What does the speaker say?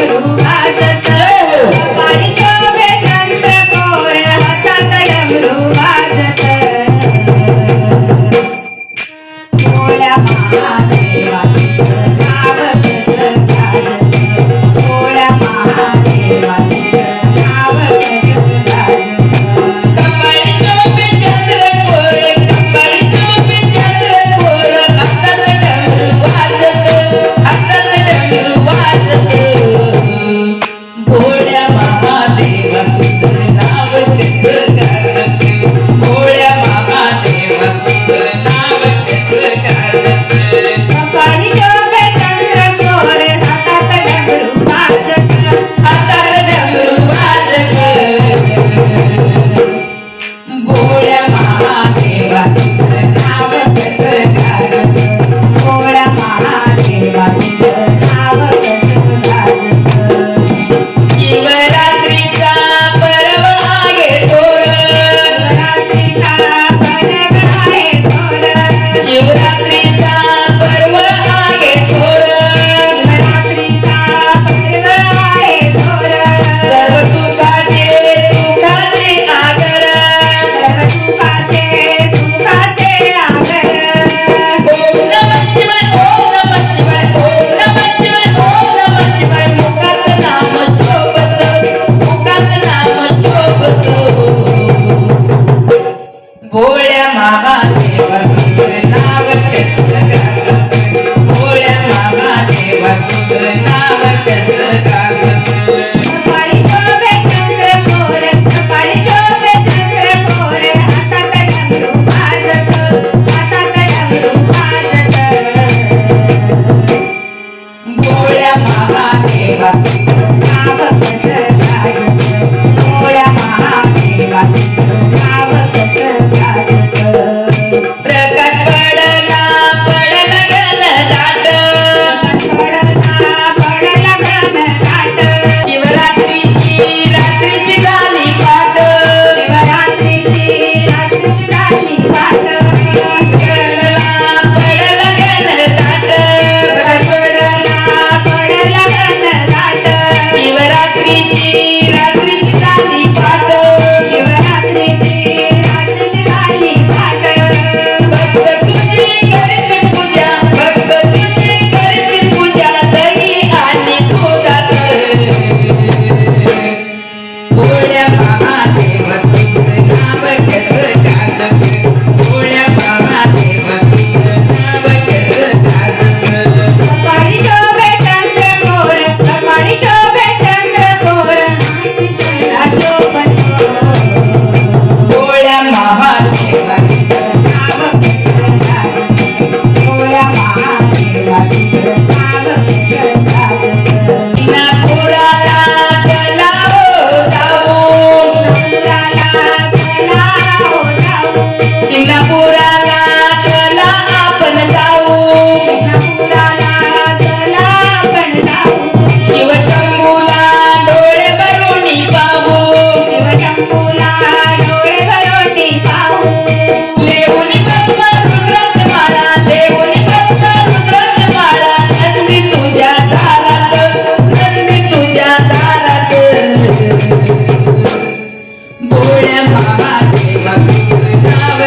Thank you. Obrigado. I'm gonna make it. भोळ्या Mahadeva तुझं नाव